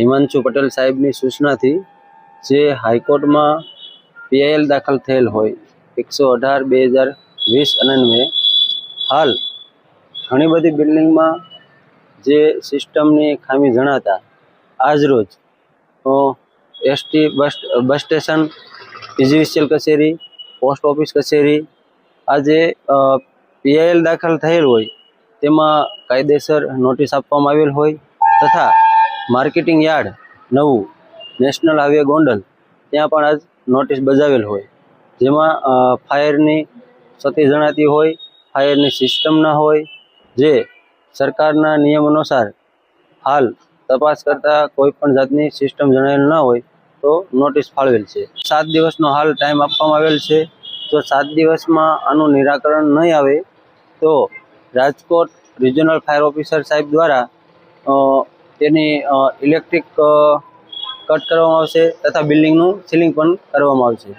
હિમાંશુ પટેલ સાહેબની સૂચનાથી જે હાઈકોર્ટમાં પીઆઈએલ દાખલ થયેલ હોય, એકસો અઢાર, બે હજાર વીસ અનન્વે હાલ ઘણી બધી બિલ્ડિંગમાં જે સિસ્ટમની ખામી જણાતા આજરોજ ST bus bus station, PGVCL કચેરી, પોસ્ટ ઓફિસ કચેરી, આજે પીઆઈએલ દાખલ થયેલ હોય, તેમાં કાયદેસર નોટિસ આપવામાં આવેલ હોય, તથા માર્કેટિંગ યાર્ડ, નવું, નેશનલ હાઈવે ગોંડલ, ત્યાં પણ આજ નોટિસ બજાવેલ હોય. જેમાં ફાયરની ક્ષતિ જણાતી હોય, ફાયરની સિસ્ટમ ના હોય, જે સરકારના નિયમ અનુસાર હાલ તપાસ કરતાં કોઈ પણ જાતની સિસ્ટમ જણાવેલ ન હોય, તો નોટિસ ફાળવેલ છે. સાત દિવસનો હાલ ટાઈમ આપવામાં આવેલ છે. જો સાત દિવસમાં આનું નિરાકરણ નહીં આવે, તો રાજકોટ રિજનલ ફાયર ઓફિસર સાહેબ દ્વારા તેની ઇલેક્ટ્રિક કટ કરવામાં આવશે તથા બિલ્ડિંગનું સીલિંગ પણ કરવામાં આવશે.